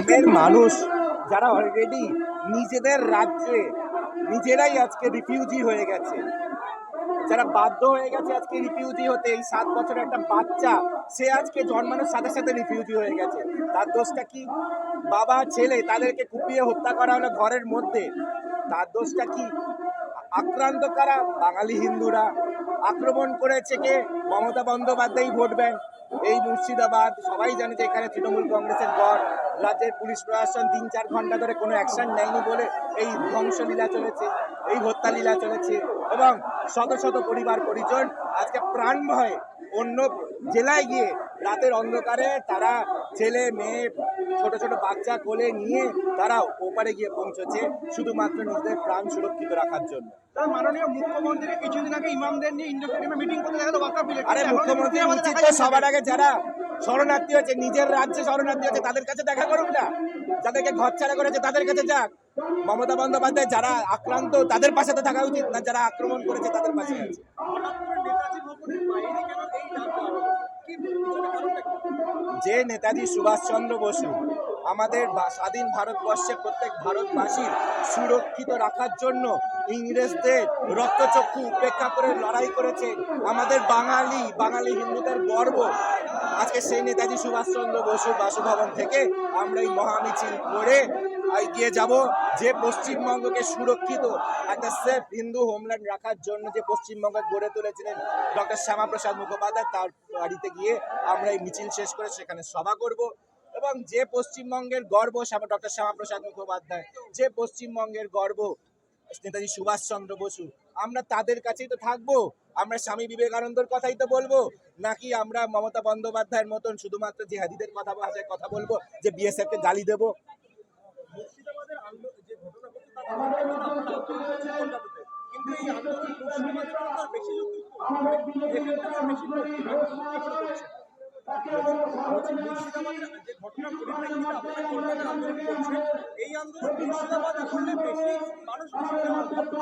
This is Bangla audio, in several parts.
গ্রামের মানুষ যারা অলরেডি নিজেদের রাজ্যে, নিজেরাই আজকে রিফিউজি হয়ে গেছে। যারা বাধ্য হয়ে গেছে আজকে রিফিউজি হতে, এই সাত বছরের একটা বাচ্চা, সে আজকে জন্মানোর সাথে সাথে রিফিউজি হয়ে গেছে। তার দোষটা কি? বাবা, ছেলে, তাদেরকে কুপিয়ে হত্যা করা হলো ঘরের মধ্যে। তার দোষটা কি? আক্রান্ত কারা? বাঙালি হিন্দুরা। আক্রমণ করেছে কে? Mamata Bandyopadhyay vote bank. এই মুর্শিদাবাদ, সবাই জানে যে এখানে তৃণমূল কংগ্রেসের গড়। রাজ্যের পুলিশ প্রশাসন তিন চার ঘণ্টা ধরে কোনো অ্যাকশন নেয়নি বলে এই ধ্বংসলীলা চলেছে, এই হত্যা হত্যালীলা চলেছে এবং শত শত পরিবার, পরিজন আজকে প্রাণ ভয়ে অন্য জেলায় গিয়ে রাতের অন্ধকারে তারা ছেলে, মেয়ে ছোট ছোট বাচ্চা কোলে নিয়ে তারা ওপারে গিয়ে পৌঁছেছে শুধুমাত্র নিজেদের প্রাণ সুরক্ষিত রাখার জন্য। মাননীয় মুখ্যমন্ত্রী কিছুদিন আগে ইমামদের নিয়ে ইন্ডো স্টেডিয়ামে মিটিং করতে দেখা আরে মুখ্যমন্ত্রী উচিত সবার আগে যারা শরণার্থী হয়েছে নিজের রাজ্যে শরণার্থী হয়েছে তাদের কাছে দেখা করুক না। যাদেরকে ঘর ছাড়া করেছে তাদের কাছে যাক। মমতা বন্দ্যোপাধ্যায় যারা আক্রান্ত তাদের পাশে তো থাকা উচিত না যারা আক্রমণ করেছে তাদের পাশে আছে। যে নেতাজি সুভাষচন্দ্র বসু আমাদের স্বাধীন ভারতবর্ষে প্রত্যেক ভারতবাসীর সুরক্ষিত রাখার জন্য ইংরেজদের রক্তচক্ষু উপেক্ষা করে লড়াই করেছে আমাদের বাঙালি বাঙালি হিন্দুদের গর্ব। আজকে সেই নেতাজি সুভাষচন্দ্র বসুর বাসভবন থেকে আমরা এই মহামিছিল করে এগিয়ে যাব যে পশ্চিমবঙ্গকে সুরক্ষিত, একটা সেফ হিন্দু হোমল্যান্ড রাখার জন্য যে পশ্চিমবঙ্গ গড়ে তুলেছিলেন ডক্টর শ্যামাপ্রসাদ মুখোপাধ্যায়, তার বাড়িতে গিয়ে আমরা এই মিছিল শেষ করে সেখানে সভা করব। এবং যে পশ্চিমবঙ্গের গর্ব, শ্যামা, ডক্টর শ্যামাপ্রসাদ মুখোপাধ্যায়, যে পশ্চিমবঙ্গের গর্ব, নেতাজি সুভাষচন্দ্র বসু, আমরা তাদের কাছেই তো থাকব। আমরা স্বামী বিবেকানন্দর কথাই তো বলব। নাকি আমরা মমতা বন্দ্যোপাধ্যায়ের মতন শুধুমাত্র জিহাদিদের কথা ভাষায় কথা বলব, যে বিএসএফ কে গালি দেবো? বলছি মুর্শিদাবাদের যে ঘটনার পরিপ্রেক্ষিতে আপনারা কলকাতায় আন্দোলন করছেন এই মানুষ বেশি যাওয়া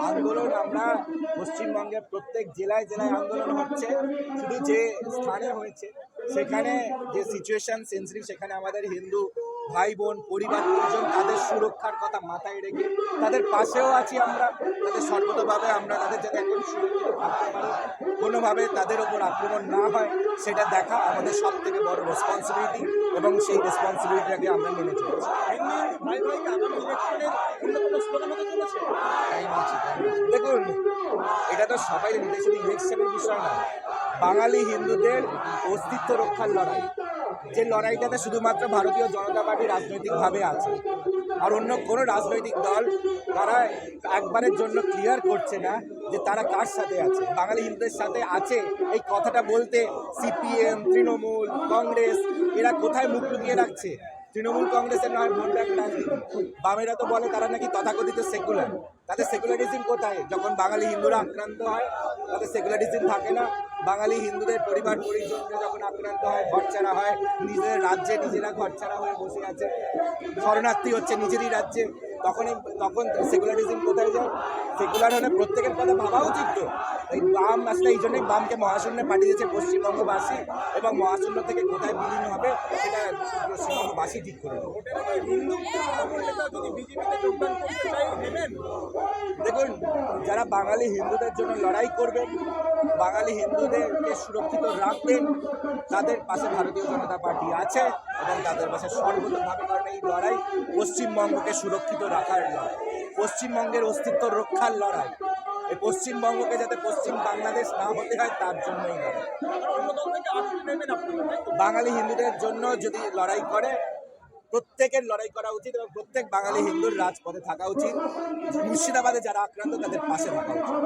আন্দোলন আমরা পশ্চিমবঙ্গের প্রত্যেক জেলায় জেলায় আন্দোলন হচ্ছে। শুধু যে স্থানে হয়েছে সেখানে যে সিচুয়েশন সেন্সিটিভ সেখানে আমাদের হিন্দু ভাই বোন পরিবার পরিজন তাদের সুরক্ষার কথা মাথায় রেখে তাদের পাশেও আছি আমরা তাদের সর্বতভাবে আমরা তাদের যাতে এখন সুরক্ষিত থাকতে পারি। কোনোভাবে তাদের ওপর আক্রমণ না হয় সেটা দেখা আমাদের সব থেকে বড় রেসপন্সিবিলিটি এবং সেই রেসপন্সিবিলিটিটাকে আমরা মেনে চলেছি। দেখুন এটা তো সবাই নিতে শুধু ইলেকশনের বিষয় না বাঙালি হিন্দুদের অস্তিত্ব রক্ষার লড়াই। যে লড়াইটাতে শুধুমাত্র ভারতীয় জনতা পার্টি রাজনৈতিকভাবে আছে। আর অন্য কোনো রাজনৈতিক দল তারা একবারের জন্য ক্লিয়ার করছে না যে তারা কার সাথে আছে। বাঙালি হিন্দুদের সাথে আছে এই কথাটা বলতে সিপিএম তৃণমূল, কংগ্রেস, এরা কোথায় মুখ লুকিয়ে রাখছে? তৃণমূল কংগ্রেসের নয়, ভোট ব্যাংক বামেরা তো বলে তারা নাকি তথাকথিত সেকুলার তাদের সেকুলারিজম কোথায়? যখন বাঙালি হিন্দুরা আক্রান্ত হয়, তাদের সেকুলারিজম থাকে না। বাঙালি হিন্দুদের পরিবার পরিজনকে যখন আক্রান্ত হয় ঘরছাড়া হয়, নিজেদের রাজ্যে নিজেরা ঘরছাড়া হয়ে বসে আছে। শরণার্থী হচ্ছে নিজেরই রাজ্যে। তখনই তখন সেকুলারিজম কোথায় যায় সেকুলার হলে প্রত্যেকের কথা ভাবা উচিত তো। এই বাম আসলে এই জন্যই বামকে মহাশূন্যে দিয়েছে পশ্চিমবঙ্গবাসী এবং মহাশূন্য থেকে কোথায় বিলীন হবে সেটা পশ্চিমবঙ্গবাসী ঠিক করে দেখুন যারা বাঙালি হিন্দুদের জন্য লড়াই করবেন বাঙালি হিন্দুদেরকে সুরক্ষিত রাখবেন তাদের পাশে ভারতীয় জনতা পার্টি আছে এবং তাদের পাশে সর্বতভাবে কারণ এই লড়াই পশ্চিমবঙ্গকে সুরক্ষিত রাখার লড়াই, পশ্চিমবঙ্গের অস্তিত্ব রক্ষার লড়াই। এই পশ্চিমবঙ্গকে যাতে পশ্চিম বাংলাদেশ না হতে হয়, তার জন্যই লড়াই? বাঙালি হিন্দুদের জন্য যদি লড়াই করে, প্রত্যেকের লড়াই করা উচিত এবং প্রত্যেক বাঙালি হিন্দুর রাজপথে থাকা উচিত। মুর্শিদাবাদে যারা আক্রান্ত, তাদের পাশে থাকা উচিত।